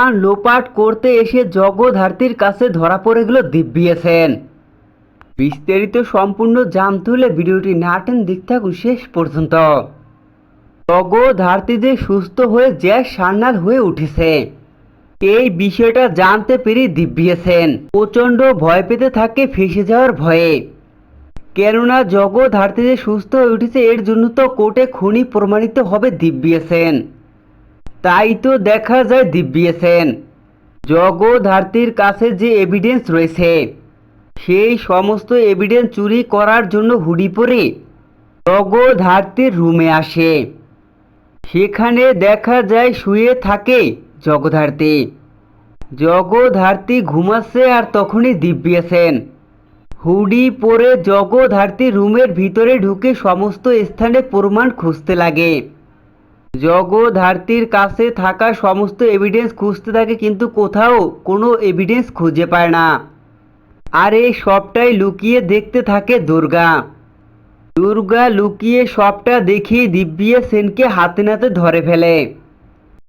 পান লোপাট করতে এসে জগধার্তীর কাছে ধরা পড়ে গেল দিব্যিয়া সেন। বিস্তারিত সম্পূর্ণ জানতে হলে ভিডিওটি না টেন দেখতে থাকুন শেষ পর্যন্ত। জগধার্তী যে সুস্থ হয়ে জ্যাস সান্নাল হয়ে উঠেছে। এই বিষয়টা জানতে পেরে দিব্যিয়েছেন প্রচণ্ড ভয় পেতে থাকে ফেসে যাওয়ার ভয়ে। কেননা জগধার্তী যে সুস্থ হয়ে উঠেছে, এর জন্য তো কোর্টে খুনি প্রমাণিত হবে দিব্যিয়েছেন তাই তো দেখা যায় দিব্যিয়েছেন জগধার্তীর কাছে যে এভিডেন্স রয়েছে, সেই সমস্ত এভিডেন্স চুরি করার জন্য হুডি পরে জগধার্তীর রুমে আসে। সেখানে দেখা যায় শুয়ে থাকে জগধার্তী জগধার্তী ঘুমাচ্ছে আর তখনই দিব্যিয়েছেন হুডি পরে জগধার্তী রুমের ভিতরে ঢুকে সমস্ত স্থানে প্রমাণ খুঁজতে লাগে। জগধার্তীর কাছে থাকা সমস্ত এভিডেন্স খুঁজতে থাকে, কিন্তু কোথাও কোনো এভিডেন্স খুঁজে পায় না। আর এই সবটাই লুকিয়ে দেখতে থাকে দুর্গা। দুর্গা লুকিয়ে সবটা দেখিয়ে দিব্যিয়া সেনকে হাতে নাতে ধরে ফেলে।